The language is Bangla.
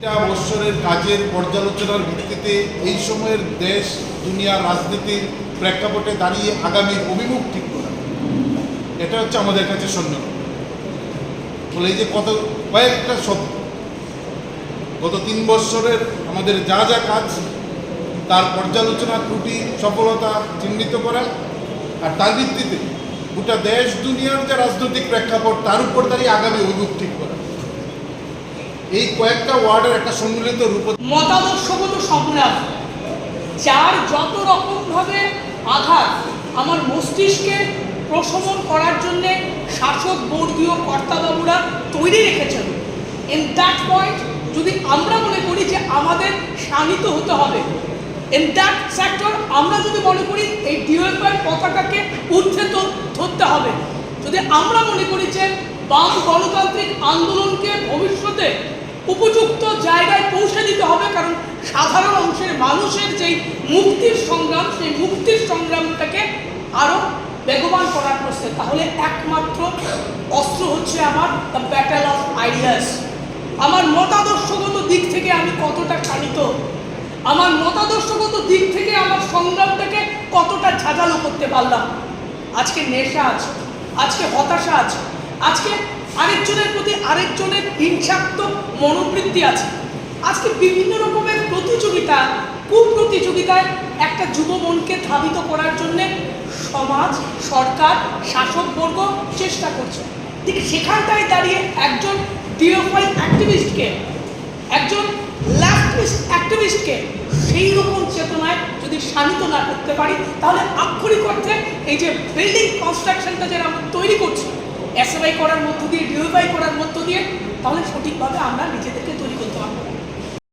বৎসরের কাজের পর্যালোচনার ভিত্তিতে এই সময়ের দেশ, দুনিয়ার রাজনীতির প্রেক্ষাপটে দাঁড়িয়ে আগামী অভিমুখ ঠিক করা এটা হচ্ছে আমাদের কাছে সৈন্য এই যে কত, কয়েকটা শব্দ গত তিন বৎসরের আমাদের যা যা কাজ, তার পর্যালোচনা, ত্রুটি, সফলতা চিহ্নিত করা, আর তার ভিত্তিতে গোটা দেশ, দুনিয়ার যে রাজনৈতিক প্রেক্ষাপট, তার উপর দাঁড়িয়ে আগামী অভিমুখ ঠিক করা। এই কয়েকটা ওয়ার্ডের একটা সম্মিলিত রূপ মতাদর্শগত সংগ্রাম যার যত রকমভাবে আঘাত আমার মস্তিষ্কে প্রশমন করার জন্যে শাসক, বর্গীয়, কর্তাবাবুরা তৈরি রেখেছেন। ইন দ্যাট পয়েন্ট যদি আমরা মনে করি যে আমাদের শানিত হতে হবে ইন দ্যাট সেক্টর আমরা যদি মনে করি এই ডিওএফআই পতাকাকে ঊর্ধ্বে ধরতে হবে, যদি আমরা মনে করি যে বাম গণতান্ত্রিক আন্দোলনকে ভবিষ্যতে উপযুক্ত জায়গায় পৌঁছে দিতে হবে, কারণ সাধারণ অংশের মানুষের যেই মুক্তির সংগ্রাম, সেই মুক্তির সংগ্রামটাকে আরও বেগবান করার প্রশ্নে তাহলে একমাত্র অস্ত্র হচ্ছে আমার দ্য ব্যাটেল অফ আইডিয়াস আমার মতাদর্শগত দিক থেকে আমি কতটা খানিত? আমার মতাদর্শগত দিক থেকে আমার সংগ্রামটাকে কতটা ঝাঁঝালো করতে পারলাম? আজকে নেশা আছে, আজকে হতাশা আছে, আজকে আরেকজনের প্রতি আরেকজনের হিংসাত্মক মনোবৃত্তি আছে। আজকে বিভিন্ন রকমের প্রতিযোগিতা, কুপ্রতিযোগিতায় একটা যুব মনকে ধাবিত করার জন্যে সমাজ, সরকার শাসকবর্গ চেষ্টা করছে। ঠিক সেখানটায় দাঁড়িয়ে একজন ডিওফাই অ্যাক্টিভিস্টকে একজন লেফটিস্ট অ্যাক্টিভিস্টকে সেই রকম চেতনায় যদি শানিত না করতে পারি, তাহলে আক্ষরিক অর্থে এই যে বিল্ডিং কনস্ট্রাকশনটা আমরা তৈরি করছি এসএফআই করার মধ্য দিয়ে ডিউবাই করার মধ্য দিয়ে, তাহলে সঠিকভাবে আমরা নিজেদেরকে তৈরি করতে পারব।